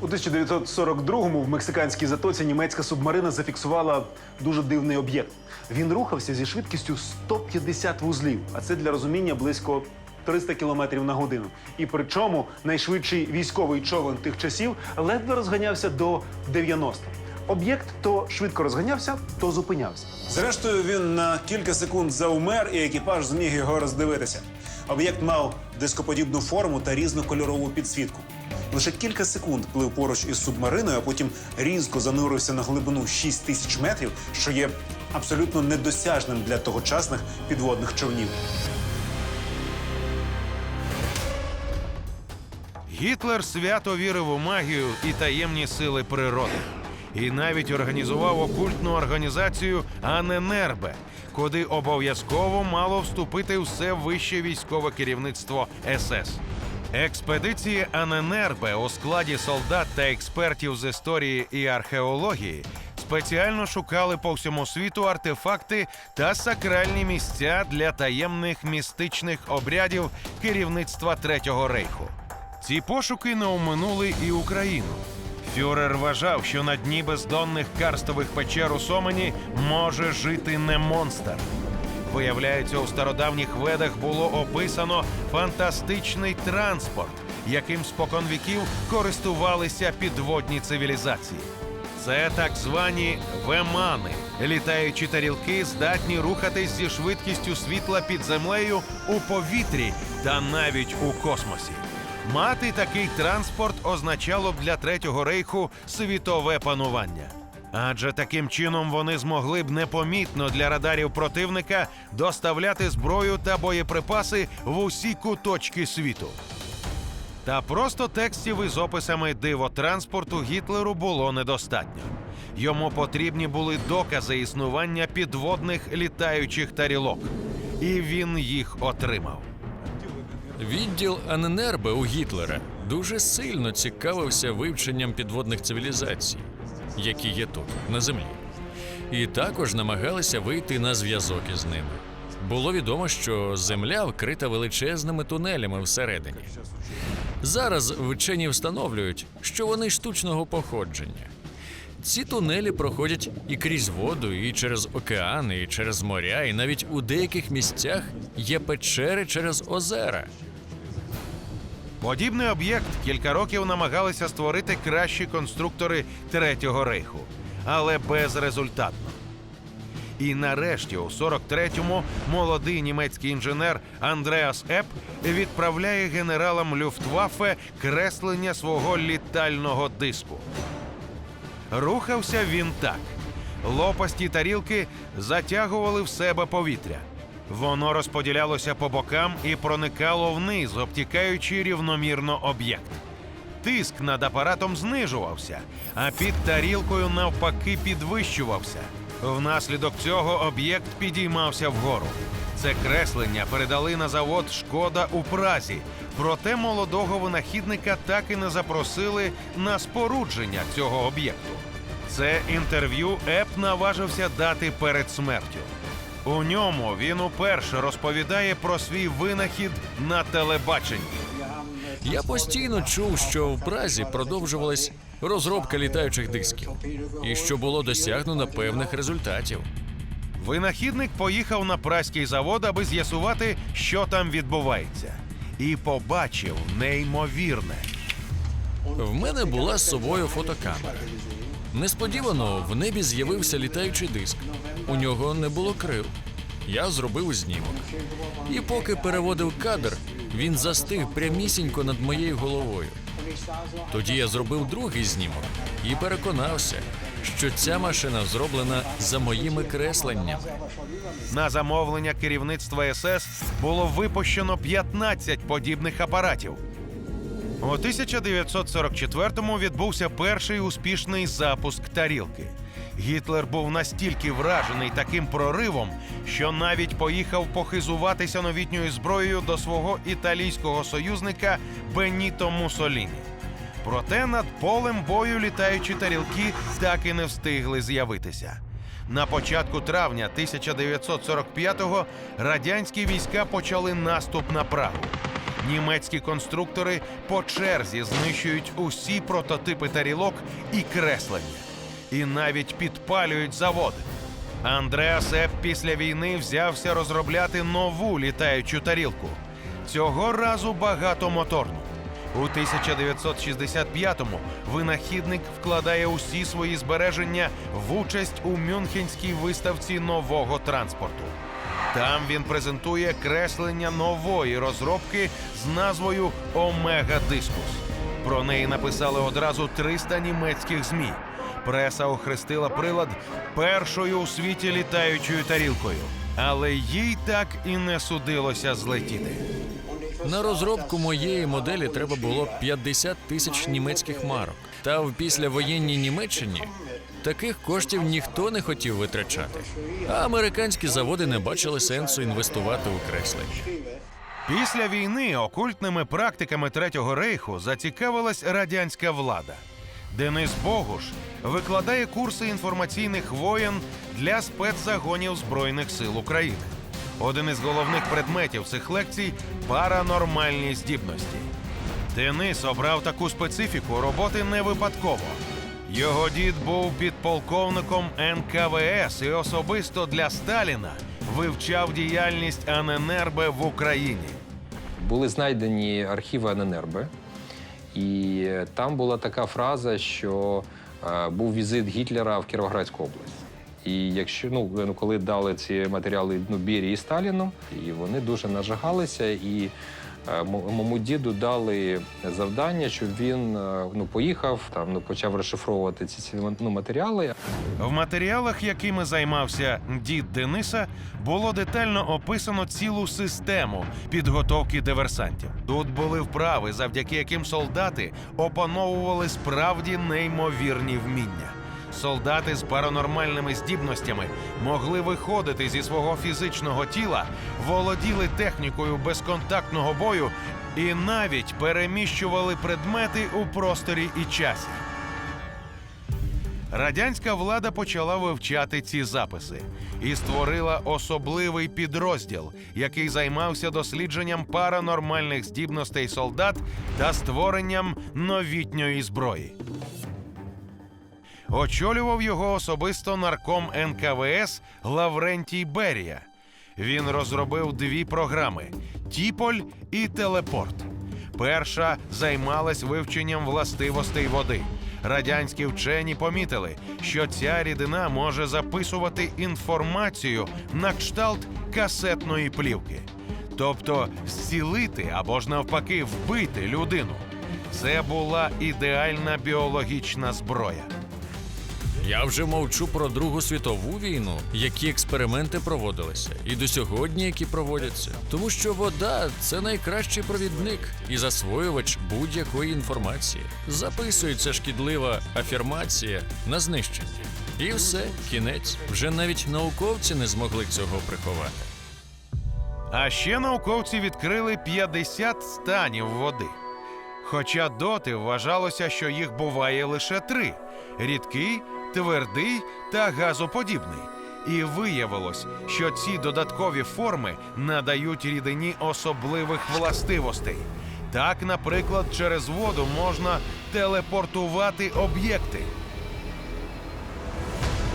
У 1942-му в мексиканській затоці німецька субмарина зафіксувала дуже дивний об'єкт. Він рухався зі швидкістю 150 вузлів, а це для розуміння близько 300 кілометрів на годину. І причому найшвидший військовий човен тих часів ледве розганявся до 90. Об'єкт то швидко розганявся, то зупинявся. Зрештою, він на кілька секунд заумер, і екіпаж зміг його роздивитися. Об'єкт мав дископодібну форму та різнокольорову підсвітку. Лише кілька секунд плив поруч із субмариною, а потім різко занурився на глибину 6 тисяч метрів, що є абсолютно недосяжним для тогочасних підводних човнів. Гітлер свято вірив у магію і таємні сили природи. І навіть організував окультну організацію Аненербе, куди обов'язково мало вступити все вище військове керівництво СС. Експедиції Аненербе у складі солдат та експертів з історії і археології спеціально шукали по всьому світу артефакти та сакральні місця для таємних містичних обрядів керівництва Третього рейху. Ці пошуки не оминули і Україну. Фюрер вважав, що на дні бездонних карстових печер у Сомені може жити не монстр. Виявляється, у стародавніх ведах було описано фантастичний транспорт, яким споконвіків користувалися підводні цивілізації. Це так звані вемани, літаючі тарілки, здатні рухатись зі швидкістю світла під землею у повітрі та навіть у космосі. Мати такий транспорт означало б для третього рейху світове панування. Адже таким чином вони змогли б непомітно для радарів противника доставляти зброю та боєприпаси в усі куточки світу. Та просто текстів із описами дивотранспорту Гітлеру було недостатньо. Йому потрібні були докази існування підводних літаючих тарілок, і він їх отримав. Відділ Аненербе у Гітлера дуже сильно цікавився вивченням підводних цивілізацій, які є тут, на землі, і також намагалися вийти на зв'язок із ними. Було відомо, що земля вкрита величезними тунелями всередині. Зараз вчені встановлюють, що вони штучного походження. Ці тунелі проходять і крізь воду, і через океани, і через моря, і навіть у деяких місцях є печери через озера. Подібний об'єкт кілька років намагалися створити кращі конструктори Третього рейху, але безрезультатно. І нарешті, у 43-му, молодий німецький інженер Андреас Еп відправляє генералам Люфтваффе креслення свого літального диску. Рухався він так: лопасті тарілки затягували в себе повітря. Воно розподілялося по бокам і проникало вниз, обтікаючи рівномірно об'єкт. Тиск над апаратом знижувався, а під тарілкою навпаки підвищувався. Внаслідок цього об'єкт підіймався вгору. Це креслення передали на завод Шкода у Празі. Проте молодого винахідника так і не запросили на спорудження цього об'єкту. Це інтерв'ю Еп наважився дати перед смертю. У ньому він уперше розповідає про свій винахід на телебаченні. Я постійно чув, що в Празі продовжувалась розробка літаючих дисків, і що було досягнено певних результатів. Винахідник поїхав на праський завод, аби з'ясувати, що там відбувається, і побачив неймовірне. В мене була з собою фотокамера. Несподівано в небі з'явився літаючий диск. У нього не було крил. Я зробив знімок. І поки переводив кадр, він застиг прямісінько над моєю головою. Тоді я зробив другий знімок і переконався, що ця машина зроблена за моїми кресленнями. На замовлення керівництва СС було випущено 15 подібних апаратів. У 1944-му відбувся перший успішний запуск тарілки. Гітлер був настільки вражений таким проривом, що навіть поїхав похизуватися новітньою зброєю до свого італійського союзника Беніто Мусоліні. Проте над полем бою літаючі тарілки так і не встигли з'явитися. На початку травня 1945-го радянські війська почали наступ на Прагу. німецькі конструктори по черзі знищують усі прототипи тарілок і креслення, і навіть підпалюють заводи. Андреас Еп після війни взявся розробляти нову літаючу тарілку. Цього разу багатомоторну. У 1965-му винахідник вкладає усі свої збереження в участь у Мюнхенській виставці нового транспорту. Там він презентує креслення нової розробки з назвою Омега Дискус. Про неї написали одразу 300 німецьких змі. Преса охрестила прилад першою у світі літаючою тарілкою, але їй так і не судилося злетіти. На розробку моєї моделі треба було 50 тисяч німецьких марок. Та в післявоєнній Німеччині таких коштів ніхто не хотів витрачати. А американські заводи не бачили сенсу інвестувати у креслення. Після війни окультними практиками Третього рейху зацікавилась радянська влада. Денис Богуш викладає курси інформаційних воєн для спецзагонів Збройних сил України. Один із головних предметів цих лекцій паранормальні здібності. Денис обрав таку специфіку роботи не випадково. Його дід був підполковником НКВС і особисто для Сталіна вивчав діяльність АННРБ в Україні. Були знайдені архіви АННРБ, і там була така фраза, що е, був візит Гітлера в Кіровоградську область. І якщо ну, ну, коли дали ці матеріали ну, Бірі і Сталіну, і вони дуже нажагалися, і моєму діду дали завдання, щоб він е, ну, поїхав, там ну, почав розшифровувати ці, ці ну, матеріали. В матеріалах, якими займався дід Дениса, було детально описано цілу систему підготовки диверсантів. Тут були вправи, завдяки яким солдати опановували справді неймовірні вміння. Солдати з паранормальними здібностями могли виходити зі свого фізичного тіла, володіли технікою безконтактного бою і навіть переміщували предмети у просторі і часі. Радянська влада почала вивчати ці записи і створила особливий підрозділ, який займався дослідженням паранормальних здібностей солдат та створенням новітньої зброї. Очолював його особисто нарком НКВС Лаврентій Берія. Він розробив дві програми: Тіполь і Телепорт. Перша займалась вивченням властивостей води. Радянські вчені помітили, що ця рідина може записувати інформацію на кшталт касетної плівки, тобто зцілити або ж навпаки вбити людину. Це була ідеальна біологічна зброя. Я вже мовчу про Другу світову війну, які експерименти проводилися, і до сьогодні які проводяться. Тому що вода це найкращий провідник і засвоювач будь-якої інформації. Записується шкідлива афірмація на знищення. І все, кінець. Вже навіть науковці не змогли цього приховати. А ще науковці відкрили 50 станів води. Хоча доти вважалося, що їх буває лише три: рідкий, твердий та газоподібний. І виявилось, що ці додаткові форми надають рідині особливих властивостей. Так, наприклад, через воду можна телепортувати об'єкти.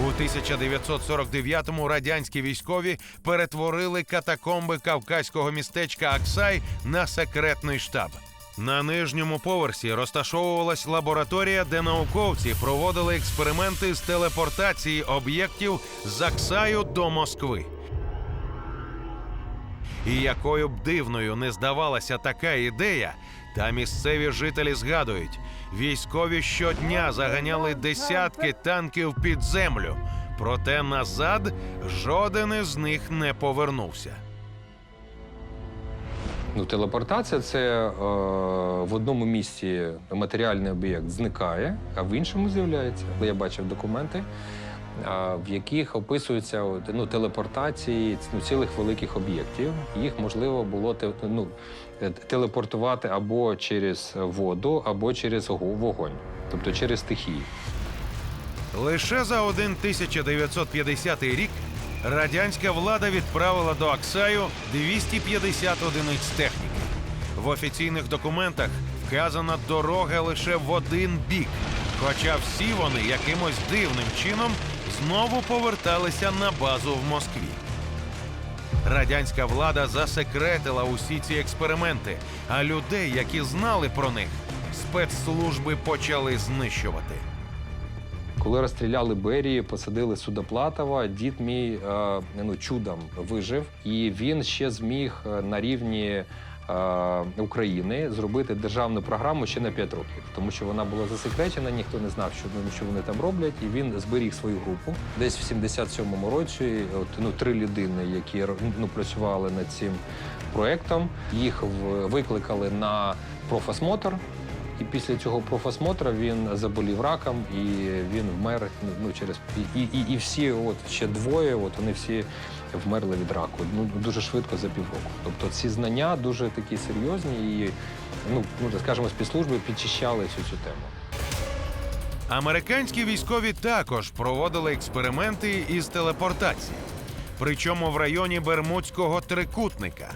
У 1949-му радянські військові перетворили катакомби кавказького містечка Аксай на секретний штаб. На нижньому поверсі розташовувалась лабораторія, де науковці проводили експерименти з телепортації об'єктів з Аксаю до Москви. І якою б дивною не здавалася така ідея, та місцеві жителі згадують, військові щодня заганяли десятки танків під землю, проте назад жоден із них не повернувся. Ну, телепортація це е, в одному місці матеріальний об'єкт зникає, а в іншому з'являється. Я бачив документи, в яких описуються ну, телепортації ну, цілих великих об'єктів. Їх можливо було ну, е, телепортувати або через воду, або через вогонь, тобто через стихії. Лише за один 1950 рік радянська влада відправила до Аксаю 250 одиниць техніки. В офіційних документах вказана дорога лише в один бік, хоча всі вони якимось дивним чином знову поверталися на базу в Москві. Радянська влада засекретила усі ці експерименти, а людей, які знали про них, спецслужби почали знищувати. Коли розстріляли Берії, посадили Судоплатова, дід мій е, ну, чудом вижив, і він ще зміг е, на рівні е, України зробити державну програму ще на 5 років, тому що вона була засекречена, ніхто не знав, що, ну, що вони там роблять. І він зберіг свою групу. Десь в 77-му році, от ну три людини, які ну, працювали над цим проектом, їх викликали на профосмотр. І після цього профосмотра він заболів раком, і він вмер ну, через і, і, і всі, от ще двоє, от вони всі вмерли від раку. Ну дуже швидко за півроку. Тобто ці знання дуже такі серйозні, і ну, ну скажімо, спецслужби підчищали цю цю тему. Американські військові також проводили експерименти із телепортації, причому в районі Бермудського трикутника.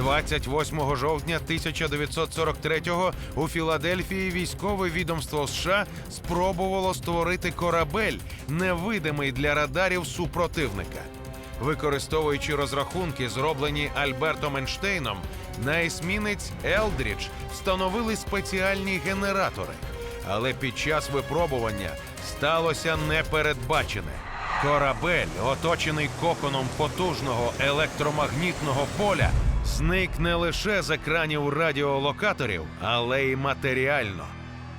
28 жовтня 1943-го у Філадельфії військове відомство США спробувало створити корабель, невидимий для радарів супротивника. Використовуючи розрахунки, зроблені Альбертом Ейнштейном, на есмінець Елдрідж встановили спеціальні генератори. Але під час випробування сталося непередбачене. Корабель, оточений коконом потужного електромагнітного поля, зник не лише з екранів радіолокаторів, але й матеріально.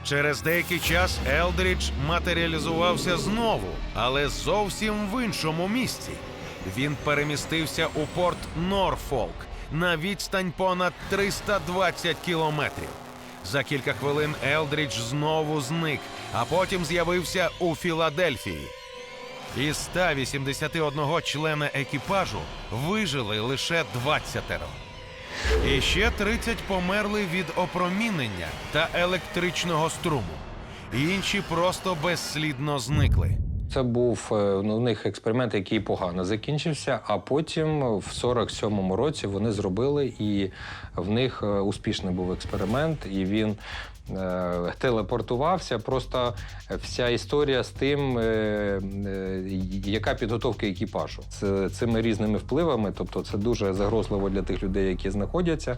Через деякий час Елдрідж матеріалізувався знову, але зовсім в іншому місці. Він перемістився у порт Норфолк на відстань понад 320 кілометрів. За кілька хвилин Елдрідж знову зник, а потім з'явився у Філадельфії. Із 181 члена екіпажу вижили лише 20. І ще 30 померли від опромінення та електричного струму. Інші просто безслідно зникли. Це був е, ну, у них експеримент, який погано закінчився. А потім в 47-му році вони зробили, і в них е, успішний був експеримент, і він телепортувався. Просто вся історія з тим, е, е, яка підготовка екіпажу з цими різними впливами. Тобто, це дуже загрозливо для тих людей, які знаходяться.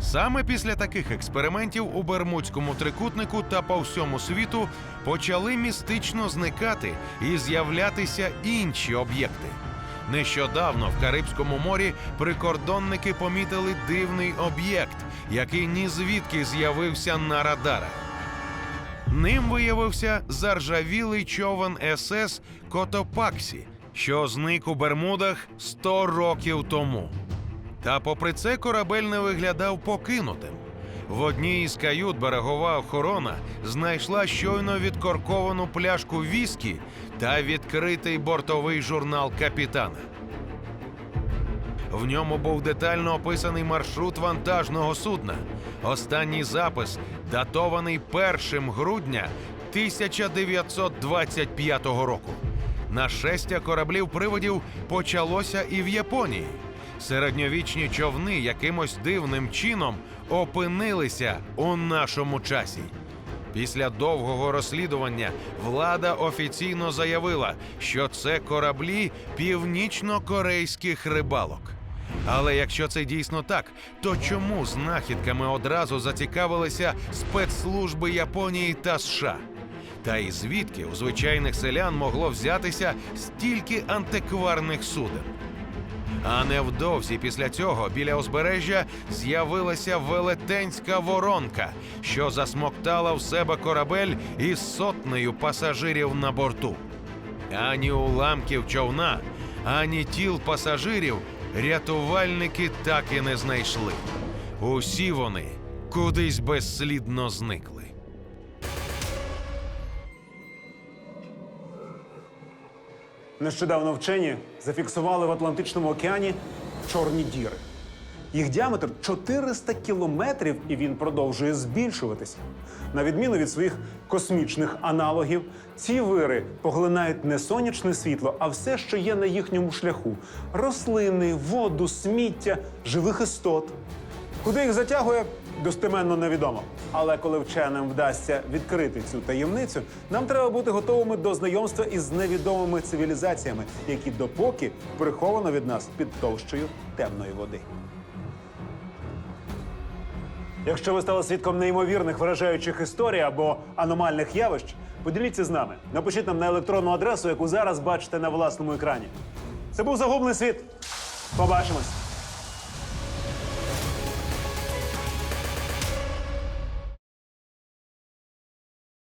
Саме після таких експериментів у Бермудському трикутнику та по всьому світу почали містично зникати і з'являтися інші об'єкти. Нещодавно в Карибському морі прикордонники помітили дивний об'єкт, який ні звідки з'явився на радарах. Ним виявився заржавілий човен СС Котопаксі, що зник у Бермудах 100 років тому. Та попри це корабель не виглядав покинутим. В одній із кают берегова охорона знайшла щойно відкорковану пляшку віскі та відкритий бортовий журнал капітана. В ньому був детально описаний маршрут вантажного судна. Останній запис датований 1 грудня 1925 року. Нашестя кораблів приводів почалося і в Японії. Середньовічні човни якимось дивним чином опинилися у нашому часі. Після довгого розслідування влада офіційно заявила, що це кораблі північно-корейських рибалок. Але якщо це дійсно так, то чому знахідками одразу зацікавилися спецслужби Японії та США? Та й звідки у звичайних селян могло взятися стільки антикварних суден? А невдовзі після цього біля узбережжя з'явилася велетенська воронка, що засмоктала в себе корабель із сотнею пасажирів на борту. Ані уламків човна, ані тіл пасажирів рятувальники так і не знайшли. Усі вони кудись безслідно зникли. Нещодавно вчені зафіксували в Атлантичному океані чорні діри. Їх діаметр 400 кілометрів, і він продовжує збільшуватися. На відміну від своїх космічних аналогів, ці вири поглинають не сонячне світло, а все, що є на їхньому шляху: рослини, воду, сміття, живих істот. Куди їх затягує, достеменно невідомо. Але коли вченим вдасться відкрити цю таємницю, нам треба бути готовими до знайомства із невідомими цивілізаціями, які допоки приховано від нас під товщою темної води. Якщо ви стали свідком неймовірних вражаючих історій або аномальних явищ, поділіться з нами. Напишіть нам на електронну адресу, яку зараз бачите на власному екрані. Це був загублений світ. Побачимось!